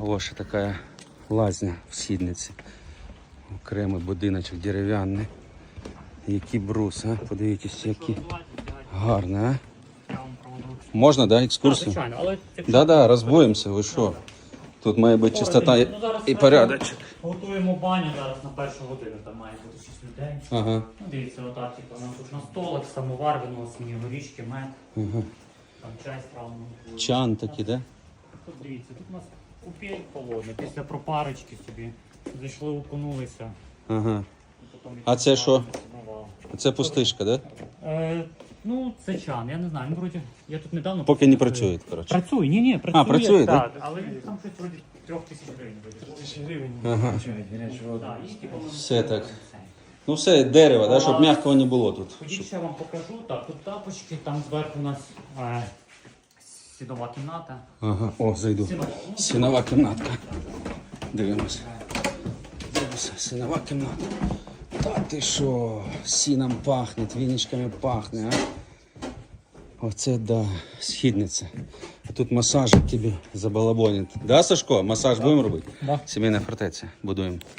А ось ще така лазня в східниці. Окремий будиночок дерев'яний. Який брус, а? Подивіться, який гарний, а? Можна, да, екскурсію? Звичайно, але Да, да, розбоїмося, ви що? Тут має бути чистота і, Ну, і ми порядочок. Готуємо баню зараз на першу годину, там має бути 6 людей. Ага. Ну, дивіться, отак, типу, у нас тут на столик, самовар виносимо, горішки, мед, ага. там чай стравно. Чан такий, да? Тут дивіться, тут у нас купель холодна, після пропарочки собі зайшли, окунулися. Ага. потім А це що? Це пустишка, да? Е, ну, це чан, я не знаю, ну, вроді, я тут недавно... Поки не працює, коротше. Працює, ні, ні, працює. працює, да? так? Але він там щось вроді трьох тисяч гривень вийде. Тисячі гривень Ага. включають гарячу воду. Так, і типу, ми- Все так. Ну все, дерево, да, щоб м'якого не було тут. Ходіть, ще я вам покажу. Так, тут тапочки, там зверху у нас е, сідова кімната. Ага, о, зайду. Сінова. Кімнатка. Дивимося. Дивимося, сінова кімната. Та ти що, сіном пахне, віничками пахне, а? Оце да, східниця. А тут масажик тобі забалабонять. Да, Сашко, масаж будемо робити? Да. Сімейна фортеця будуємо.